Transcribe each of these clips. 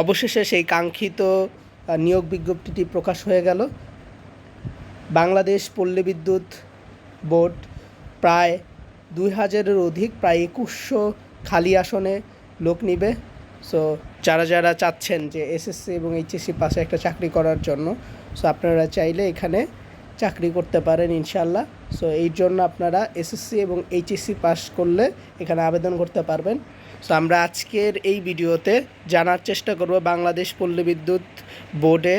অবশেষে সেই কাঙ্ক্ষিত নিয়োগ বিজ্ঞপ্তিটি প্রকাশ হয়ে গেল। বাংলাদেশ পল্লী বিদ্যুৎ বোর্ড প্রায় দুই হাজারের অধিক, প্রায় একুশশো খালি আসনে লোক নিবে। সো যারা যারা চাচ্ছেন যে এসএসসি এবং এইচএসসি পাশে একটা চাকরি করার জন্য সো আপনারা চাইলে এখানে চাকরি করতে পারেন ইনশাল্লাহ সো এই জন্য আপনারা এসএসসি এবং এইচএসসি পাস করলে এখানে আবেদন করতে পারবেন। সো আমরা আজকের এই ভিডিওতে জানার চেষ্টা করব বাংলাদেশ পল্লী বিদ্যুৎ বোর্ডে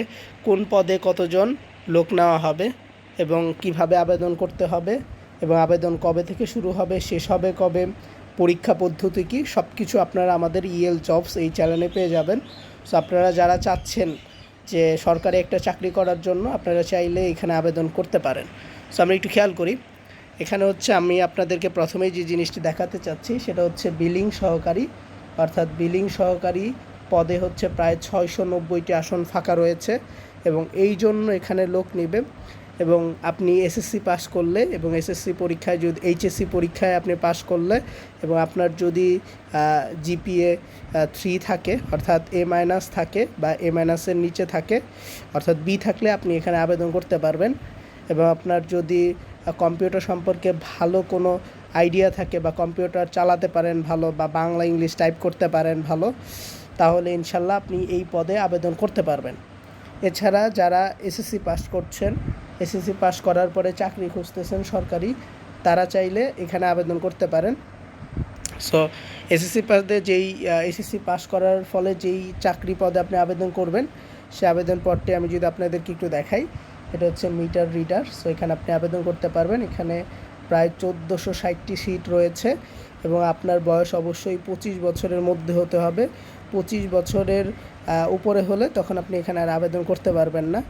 কোন পদে কতজন লোক নেওয়া হবে এবং কীভাবে আবেদন করতে হবে এবং আবেদন কবে থেকে শুরু হবে, শেষ হবে কবে, পরীক্ষা পদ্ধতি কী সব কিছু আপনারা আমাদের ইএল জবস এই চ্যানেলে পেয়ে যাবেন। সো আপনারা যারা চাচ্ছেন যে সরকারি একটা চাকরি করার জন্য, আপনারা চাইলে এখানে আবেদন করতে পারেন। সো আমরা একটু খেয়াল করি। এখানে হচ্ছে আমি আপনাদেরকে প্রথমেই যে জিনিসটি দেখাতে চাচ্ছি, সেটা হচ্ছে বিলিং সহকারী। অর্থাৎ বিলিং সহকারী পদে হচ্ছে প্রায় ছয়শো নব্বইটি আসন ফাঁকা রয়েছে এবং এই জন্য এখানে লোক নেবে। এবং আপনি এসএসসি পাস করলে এবং এসএসসি পরীক্ষায় যদি, এইচএসসি পরীক্ষায় আপনি পাস করলে এবং আপনার যদি জিপিএ থ্রি থাকে, অর্থাৎ এ মাইনাস থাকে বা এ মাইনাসের নিচে থাকে, অর্থাৎ বি থাকলে আপনি এখানে আবেদন করতে পারবেন। এবং আপনার যদি কম্পিউটার সম্পর্কে ভালো কোনো আইডিয়া থাকে বা কম্পিউটার চালাতে পারেন ভালো বা বাংলা ইংলিশ টাইপ করতে পারেন ভালো, তাহলে ইনশাল্লাহ আপনি এই পদে আবেদন করতে পারবেন। এছাড়া যারা এসএসসি পাস করছেন এসএসসি পাস করার পরে চাকরি খুঁজতেছেন সরকারি, তারা চাইলে এখানে আবেদন করতে পারেন। সো এসএসসি পদে যেই এসএসসি পাস করার ফলে যেই চাকরি পদে আপনি আবেদন করবেন, সে আবেদন পদটি আমি যদি আপনাদেরকে একটু দেখাই এটা হচ্ছে মিটার রিডার সো এখানে আপনি আবেদন করতে পারবেন। এখানে প্রায় চোদ্দোশো ষাটটি সিট রয়েছে এবং আপনার বয়স অবশ্যই পঁচিশ বছরের মধ্যে হতে হবে। পঁচিশ বছরের উপরে হলে তখন আপনি এখানে আর আবেদন করতে পারবেন না।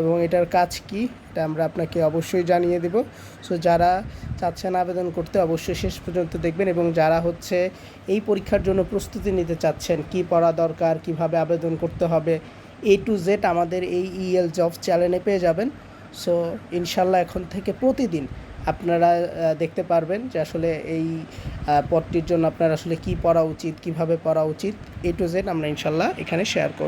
এবং এটার কাজ কি, এটা আমরা আপনাকে অবশ্যই জানিয়ে দেব। সো যারা চাচ্ছেন আবেদন করতে অবশ্যই শেষ পর্যন্ত দেখবেন এবং যারা হচ্ছে এই পরীক্ষার জন্য প্রস্তুতি নিতে চাচ্ছেন, কি পড়া দরকার, কীভাবে আবেদন করতে হবে এ টু জেড আমাদের এই ইএল জব চ্যানেলে পেয়ে যাবেন। সো ইনশাল্লাহ এখন থেকে প্রতিদিন আপনারা দেখতে পারবেন যে আসলে এই পদটির জন্য আপনার আসলে কি পড়া উচিত, কীভাবে পড়া উচিত। এ টু জেড আমরা ইনশাল্লাহ এখানে শেয়ার করব।